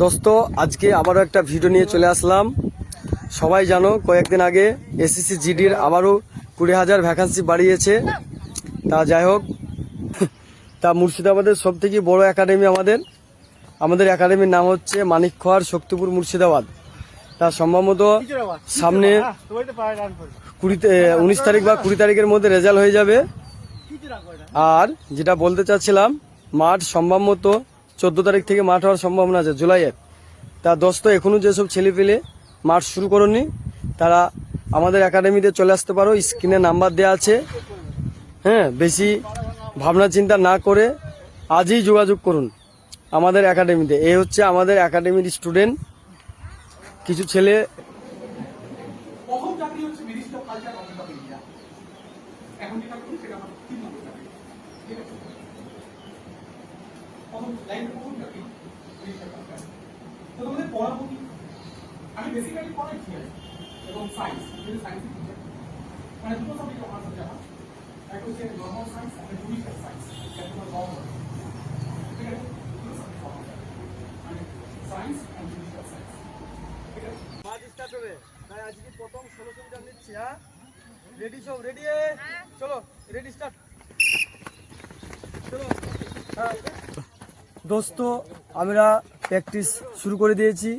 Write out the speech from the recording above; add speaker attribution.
Speaker 1: দোস্ত, আজকে আবারও একটা ভিডিও নিয়ে চলে আসলাম। সবাই জানো, কয়েকদিন আগে এসএসসি জিডির আবারও কুড়ি হাজার ভ্যাকান্সি বাড়িয়েছে। তা যাই হোক, তা মুর্শিদাবাদের সব থেকে বড় একাডেমি আমাদের। আমাদের একাডেমির নাম হচ্ছে মানিক খোয়ার শক্তিপুর মুর্শিদাবাদ। তা সম্ভবত সামনে কুড়িতে উনিশ তারিখ বা কুড়ি তারিখের মধ্যে রেজাল্ট হয়ে যাবে। আর যেটা বলতে চাচ্ছিলাম, মাঠ সম্ভবত চোদ্দ তারিখ থেকে মাঠ হওয়ার সম্ভাবনা আছে জুলাইয়ের তা দোস্ত, এখনও যেসব ছেলে পেলে মাঠ শুরু করনি, তারা আমাদের একাডেমিতে চলে আসতে পারো, স্ক্রিনে নাম্বার দেওয়া আছে। হ্যাঁ বেশি ভাবনা চিন্তা না করে আজই যোগাযোগ করুন আমাদের একাডেমিতে। এই হচ্ছে আমাদের একাডেমির স্টুডেন্ট। কিছু ছেলে
Speaker 2: এখন যেটা সেটা আমার তিন নম্বর চাকরি ঠিক আছে প্রথম লাইনের প্রথম চাকরি তো তোমাদের পড়াবো কি? আমি বেসিক্যালি পড়াই থিওরি এবং সায়েন্স যদি সায়েন্স মানে দুটো সাবজেক্ট আমার সাথে আমার একটা হচ্ছে নর্মাল সায়েন্স একটা জুডিশিয়াল সায়েন্স তোমার ঠিক আছে? মানে সায়েন্স অ্যান্ড জুডিশিয়াল সায়েন্স ঠিক আছে?
Speaker 1: মাঠ স্টার্ট হবে তাই আজকে প্রথম ষোলো মিটার নিচ্ছি হ্যাঁ? রেডি সব? রেডি চলো রেডি স্টার্ট দোস্ত আমরা প্র্যাকটিস শুরু করে দিয়েছি।